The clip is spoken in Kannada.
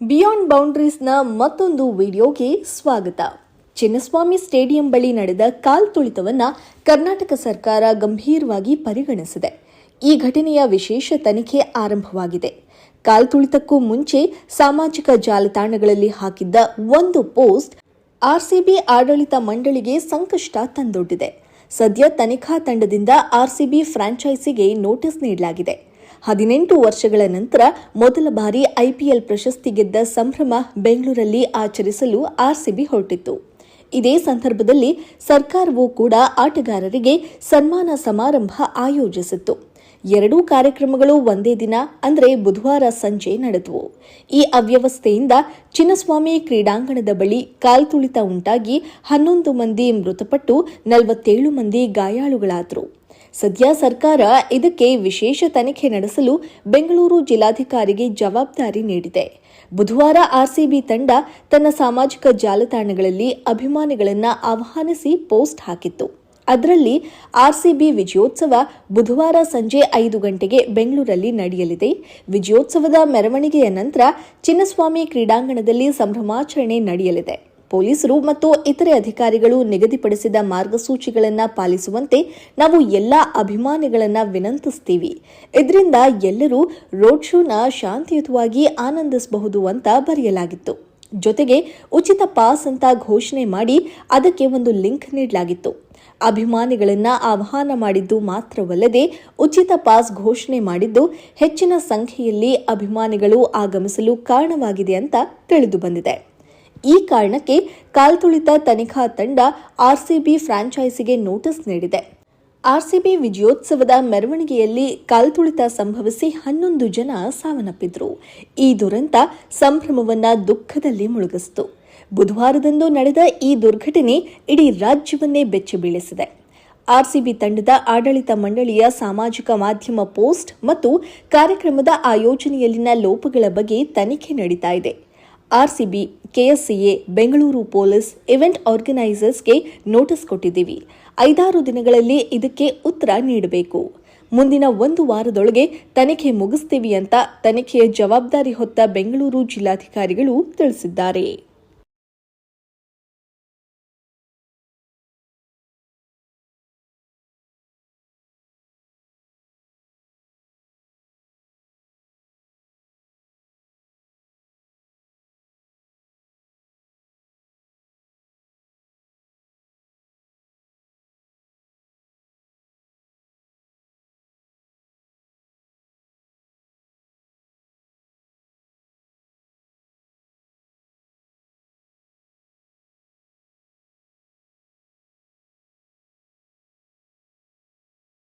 ಬಿಯಾಂಡ್ ಬೌಂಡ್ರೀಸ್ನ ಮತ್ತೊಂದು ವಿಡಿಯೋಗೆ ಸ್ವಾಗತ. ಚಿನ್ನಸ್ವಾಮಿ ಸ್ಟೇಡಿಯಂ ಬಳಿ ನಡೆದ ಕಾಲ್ ತುಳಿತವನ್ನ ಕರ್ನಾಟಕ ಸರ್ಕಾರ ಗಂಭೀರವಾಗಿ ಪರಿಗಣಿಸಿದೆ. ಈ ಘಟನೆಯ ವಿಶೇಷ ತನಿಖೆ ಆರಂಭವಾಗಿದೆ. ಕಾಲ್ ತುಳಿತಕ್ಕೂ ಮುಂಚೆ ಸಾಮಾಜಿಕ ಜಾಲತಾಣಗಳಲ್ಲಿ ಹಾಕಿದ್ದ ಒಂದು ಪೋಸ್ಟ್ ಆರ್ಸಿಬಿ ಆಡಳಿತ ಮಂಡಳಿಗೆ ಸಂಕಷ್ಟ ತಂದೊಡ್ಡಿದೆ. ಸದ್ಯ ತನಿಖಾ ತಂಡದಿಂದ ಆರ್ಸಿಬಿ ಫ್ರಾಂಚೈಸಿಗೆ ನೋಟಿಸ್ ನೀಡಲಾಗಿದೆ. ಹದಿನೆಂಟು ವರ್ಷಗಳ ನಂತರ ಮೊದಲ ಬಾರಿ ಐಪಿಎಲ್ ಪ್ರಶಸ್ತಿ ಗೆದ್ದ ಸಂಭ್ರಮ ಬೆಂಗಳೂರಲ್ಲಿ ಆಚರಿಸಲು ಆರ್ಸಿಬಿ ಹೊರಟಿತ್ತು. ಇದೇ ಸಂದರ್ಭದಲ್ಲಿ ಸರ್ಕಾರವೂ ಕೂಡ ಆಟಗಾರರಿಗೆ ಸನ್ಮಾನ ಸಮಾರಂಭ ಆಯೋಜಿಸಿತ್ತು. ಎರಡೂ ಕಾರ್ಯಕ್ರಮಗಳು ಒಂದೇ ದಿನ, ಅಂದರೆ ಬುಧವಾರ ಸಂಜೆ ನಡೆದವು. ಈ ಅವ್ಯವಸ್ಥೆಯಿಂದ ಚಿನ್ನಸ್ವಾಮಿ ಕ್ರೀಡಾಂಗಣದ ಬಳಿ ಕಾಲ್ತುಳಿತ ಉಂಟಾಗಿ ಹನ್ನೊಂದು ಮಂದಿ ಮೃತಪಟ್ಟು ನಲವತ್ತೇಳು ಮಂದಿ ಗಾಯಾಳುಗಳಾದರು. ಸದ್ಯ ಸರ್ಕಾರ ಇದಕ್ಕೆ ವಿಶೇಷ ತನಿಖೆ ನಡೆಸಲು ಬೆಂಗಳೂರು ಜಿಲ್ಲಾಧಿಕಾರಿಗೆ ಜವಾಬ್ದಾರಿ ನೀಡಿದೆ. ಬುಧವಾರ ಆರ್ಸಿಬಿ ತಂಡ ತನ್ನ ಸಾಮಾಜಿಕ ಜಾಲತಾಣಗಳಲ್ಲಿ ಅಭಿಮಾನಿಗಳನ್ನು ಆಹ್ವಾನಿಸಿ ಪೋಸ್ಟ್ ಹಾಕಿತ್ತು. ಅದರಲ್ಲಿ ಆರ್ಸಿಬಿ ವಿಜಯೋತ್ಸವ ಬುಧವಾರ ಸಂಜೆ ಐದು ಗಂಟೆಗೆ ಬೆಂಗಳೂರಲ್ಲಿ ನಡೆಯಲಿದೆ. ವಿಜಯೋತ್ಸವದ ಮೆರವಣಿಗೆಯ ನಂತರ ಚಿನ್ನಸ್ವಾಮಿ ಕ್ರೀಡಾಂಗಣದಲ್ಲಿ ಸಂಭ್ರಮಾಚರಣೆ ನಡೆಯಲಿದೆ. ಪೊಲೀಸರು ಮತ್ತು ಇತರೆ ಅಧಿಕಾರಿಗಳು ನಿಗದಿಪಡಿಸಿದ ಮಾರ್ಗಸೂಚಿಗಳನ್ನು ಪಾಲಿಸುವಂತೆ ನಾವು ಎಲ್ಲ ಅಭಿಮಾನಿಗಳನ್ನು ವಿನಂತಿಸ್ತೀವಿ. ಇದರಿಂದ ಎಲ್ಲರೂ ರೋಡ್ ಶೋನ ಶಾಂತಿಯುತವಾಗಿ ಆನಂದಿಸಬಹುದು ಅಂತ ಬರೆಯಲಾಗಿತ್ತು. ಜೊತೆಗೆ ಉಚಿತ ಪಾಸ್ ಅಂತ ಘೋಷಣೆ ಮಾಡಿ ಅದಕ್ಕೆ ಒಂದು ಲಿಂಕ್ ನೀಡಲಾಗಿತ್ತು. ಅಭಿಮಾನಿಗಳನ್ನು ಆಹ್ವಾನ ಮಾಡಿದ್ದು ಮಾತ್ರವಲ್ಲದೆ ಉಚಿತ ಪಾಸ್ ಘೋಷಣೆ ಮಾಡಿದ್ದು ಹೆಚ್ಚಿನ ಸಂಖ್ಯೆಯಲ್ಲಿ ಅಭಿಮಾನಿಗಳು ಆಗಮಿಸಲು ಕಾರಣವಾಗಿದೆ ಅಂತ ತಿಳಿದು ಬಂದಿದೆ. ಈ ಕಾರಣಕ್ಕೆ ಕಾಲ್ತುಳಿತ ತನಿಖಾ ತಂಡ ಆರ್ಸಿಬಿ ಫ್ರಾಂಚೈಸಿಗೆ ನೋಟಿಸ್ ನೀಡಿದೆ. ಆರ್ಸಿಬಿ ವಿಜಯೋತ್ಸವದ ಮೆರವಣಿಗೆಯಲ್ಲಿ ಕಾಲ್ತುಳಿತ ಸಂಭವಿಸಿ ಹನ್ನೊಂದು ಜನ ಸಾವನ್ನಪ್ಪಿದ್ರು. ಈ ದುರಂತ ಸಂಭ್ರಮವನ್ನ ದುಃಖದಲ್ಲಿ ಮುಳುಗಿಸಿತು. ಬುಧವಾರದಂದು ನಡೆದ ಈ ದುರ್ಘಟನೆ ಇಡೀ ರಾಜ್ಯವನ್ನೇ ಬೆಚ್ಚಿ ಬೀಳಿಸಿದೆ. ಆರ್ಸಿಬಿ ತಂಡದ ಆಡಳಿತ ಮಂಡಳಿಯ ಸಾಮಾಜಿಕ ಮಾಧ್ಯಮ ಪೋಸ್ಟ್ ಮತ್ತು ಕಾರ್ಯಕ್ರಮದ ಆಯೋಜನೆಯಲ್ಲಿನ ಲೋಪಗಳ ಬಗ್ಗೆ ತನಿಖೆ ನಡೀತಾ ಇದೆ. RCB, KSCA, Bengaluru police, event ಆರ್ಗನೈಸರ್ಸ್ಗೆ notice ಕೊಟ್ಟಿದ್ದೀವಿ. ಐದಾರು ದಿನಗಳಲ್ಲಿ ಇದಕ್ಕೆ ಉತ್ತರ ನೀಡಬೇಕು. ಮುಂದಿನ ಒಂದು ವಾರದೊಳಗೆ ತನಿಖೆ ಮುಗಿಸ್ತೀವಿ ಅಂತ ತನಿಖೆಯ ಜವಾಬ್ದಾರಿ ಹೊತ್ತ ಬೆಂಗಳೂರು ಜಿಲ್ಲಾಧಿಕಾರಿಗಳು ತಿಳಿಸಿದ್ದಾರೆ.